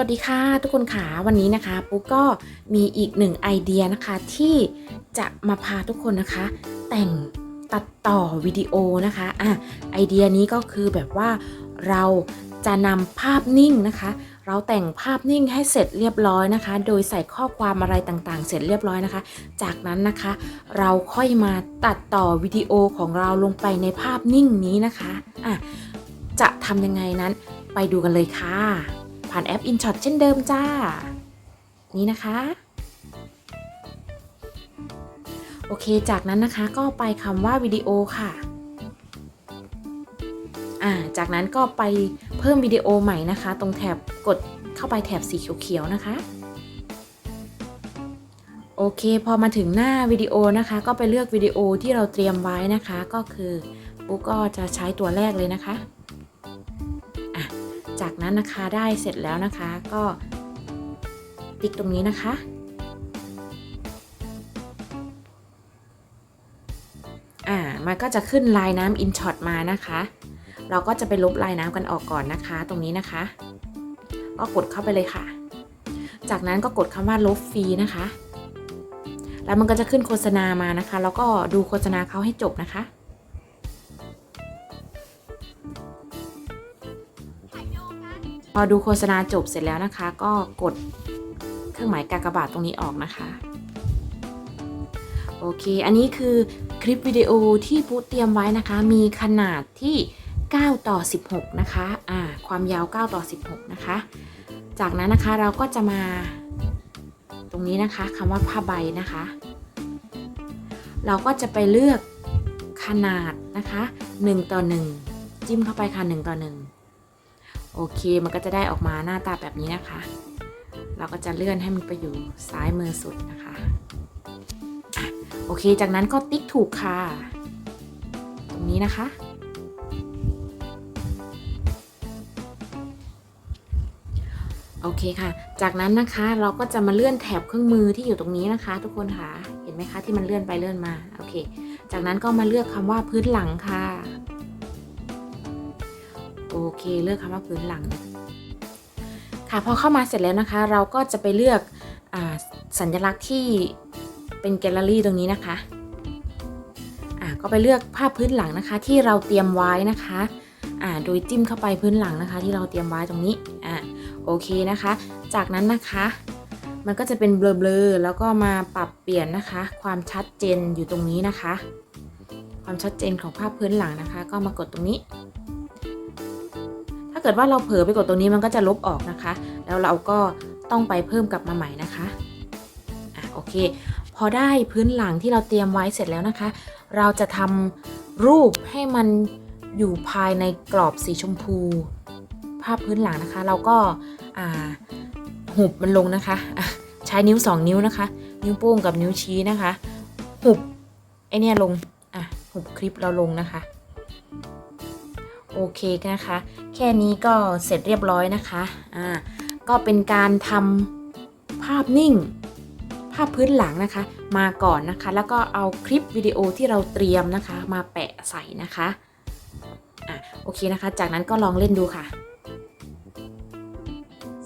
วัสดีค่ะทุกคนค่ะวันนี้นะคะปุ๊กก็มีอีกหนึ่งไอเดียนะคะที่จะมาพาทุกคนนะคะ แต่งตัดต่อวิดีโอนะคะอะไอเดียนี้ก็คือแบบว่าเราจะนำภาพนิ่งนะคะ เราแต่งภาพนิ่งให้เสร็จเรียบร้อยนะคะ โดยใส่ข้อความอะไรต่างๆ เสร็จเรียบร้อยนะคะ จากนั้นนะคะ เราค่อยมาตัดต่อวิดีโอของเราลงไปในภาพนิ่งนี้นะคะอะจะทำยังไงนั้นไปดูกันเลยค่ะ ผ่านแอป InShot เช่นเดิมจ้า นี่นะคะ โอเค จากนั้นนะคะก็ไปคำว่าวิดีโอค่ะอ่าจากนั้นก็ไปเพิ่มวิดีโอใหม่นะคะ ตรงแถบกดเข้าไปแถบสีเขียวๆนะคะโอเค พอมาถึงหน้าวิดีโอนะคะ ก็ไปเลือกวิดีโอที่เราเตรียมไว้นะคะ ก็คือปุ๊กก็จะใช้ตัวแรกเลยนะคะ จากนั้นนะคะได้เสร็จแล้วนะคะ ก็ติ๊กตรงนี้นะคะ อ่า มันก็จะขึ้นลายน้ำอินช็อตมานะคะ เราก็จะไปลบลายน้ำกันออกก่อนนะคะ ตรงนี้นะคะ ก็กดเข้าไปเลยค่ะ จากนั้นก็กดคำว่าลบฟรีนะคะ แล้วมันก็จะขึ้นโฆษณามานะคะ แล้วก็ดูโฆษณาเขาให้จบนะคะ พอดูโฆษณาจบเสร็จแล้วนะคะ ก็กดเครื่องหมายกากบาทตรงนี้ออกนะคะโอเค อันนี้คือคลิปวิดีโอที่ปุ๊เตรียมไว้นะคะ มีขนาดที่ 9 ต่อ 16 นะคะ อ่า ความยาว 9 ต่อ 16 นะคะ จากนั้นนะคะเราก็จะมาตรงนี้นะคะคำว่าผ้าใบนะคะ เราก็จะไปเลือกขนาดนะคะ 1 ต่อ 1 จิ้มเข้าไปค่ะ 1 ต่อ 1 โอเคมันก็จะได้ออกมาหน้าตาแบบนี้นะคะ เราก็จะเลื่อนให้มันไปอยู่ซ้ายมือสุดนะคะโอเค จากนั้นก็ติ๊กถูกค่ะ ตรงนี้นะคะ โอเคค่ะ จากนั้นนะคะเราก็จะมาเลื่อนแถบเครื่องมือที่อยู่ตรงนี้นะคะ ทุกคนค่ะ เห็นไหมคะที่มันเลื่อนไปเลื่อนมา โอเค จากนั้นก็มาเลือกคำว่าพื้นหลังค่ะ โอเค เลือกคำว่าพื้นหลัง ค่ะพอเข้ามาเสร็จแล้วนะคะ เราก็จะไปเลือกอสัญลักษณ์ที่เป็นแกลเลอรี่ตรงนี้นะคะอ่าก็ไปเลือกภาพพื้นหลังนะคะ ที่เราเตรียมไว้นะคะอ่าโดยจิ้มเข้าไปพื้นหลังนะคะ ที่เราเตรียมไว้ตรงนี้อ่าโอเคนะคะ จากนั้นนะคะ มันก็จะเป็นเบลอๆแล้วก็มาปรับเปลี่ยนนะคะ ความชัดเจนอยู่ตรงนี้นะคะ ความชัดเจนของภาพพื้นหลังนะคะ ก็มากดตรงนี้าเกิดว่าเราเผลอไปกดตรงนี้มันก็จะลบออกนะคะ แล้วเราก็ต้องไปเพิ่มกลับมาใหม่นะคะอะโอเค พอได้พื้นหลังที่เราเตรียมไว้เสร็จแล้วนะคะ เราจะทำรูปให้มันอยู่ภายในกรอบสีชมพู ภาพพื้นหลังนะคะ เราก็อ่าหุบมันลงนะคะะใช้นิ้ว 2 นิ้วนะคะ นิ้วโป้งกับนิ้วชี้นะคะ หุบไอเนี่ยลงอะหุบคลิปเราลงนะคะ โอเคนะคะ แค่นี้ก็เสร็จเรียบร้อยนะคะอ่าก็เป็นการทำภาพนิ่ง ภาพพื้นหลังนะคะ มาก่อนนะคะ แล้วก็เอาคลิปวิดีโอที่เราเตรียมนะคะ มาแปะใส่นะคะอะโอเคนะคะ จากนั้นก็ลองเล่นดูค่ะ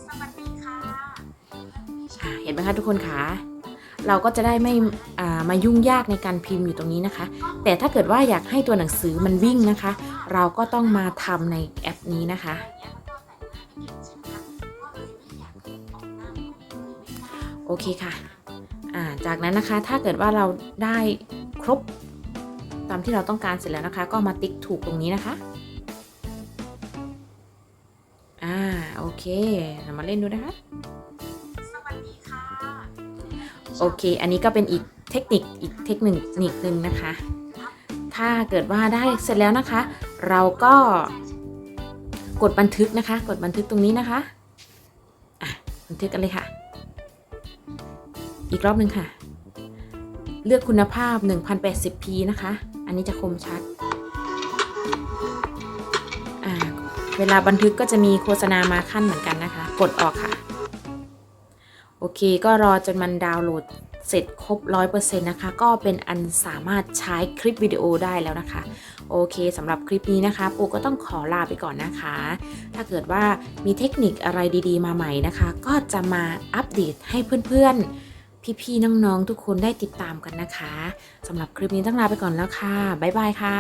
สวัสดีค่ะอะเห็นไหมคะทุกคนคะ เราก็จะได้ไม่มายุ่งยากในการพิมพ์อยู่ตรงนี้นะคะ แต่ถ้าเกิดว่าอยากให้ตัวหนังสือมันวิ่งนะคะ เราก็ต้องมาทำในแอปนี้นะคะ โอเคค่ะาจากนั้นนะคะถ้าเกิดว่าเราได้ครบตามที่เราต้องการเสร็จแล้วนะคะ ก็มาติ๊กถูกตรงนี้นะคะอ่าโอเคเรามาเล่นดูนะคะ โอเค อันนี้ก็เป็นอีกเทคนิคอีกเทคนิคนิคหนึ่งนะคะ ถ้าเกิดว่าได้เสร็จแล้วนะคะ เราก็กดบันทึกนะคะ กดบันทึกตรงนี้นะคะอะบันทึกกันเลยค่ะ อีกรอบหนึ่งค่ะ เลือกคุณภาพ 1080p นะคะ อันนี้จะคมชัดอ่าเวลาบันทึกก็จะมีโฆษณามาขั้นเหมือนกันนะคะ กดออกค่ะ โอเค ก็รอจนมันดาวน์โหลดเสร็จครบ 100%นะคะ ก็เป็นอันสามารถใช้คลิปวิดีโอได้แล้วนะคะ โอเคสำหรับคลิปนี้นะคะ ปูก็ต้องขอลาไปก่อนนะคะ ถ้าเกิดว่ามีเทคนิคอะไรดีๆ มาใหม่นะคะ ก็จะมาอัปเดตให้เพื่อนๆ พี่ๆ น้องๆ ทุกคนได้ติดตามกันนะคะสำหรับคลิปนี้ต้องลาไปก่อนแล้วค่ะ บ๊ายบายค่ะ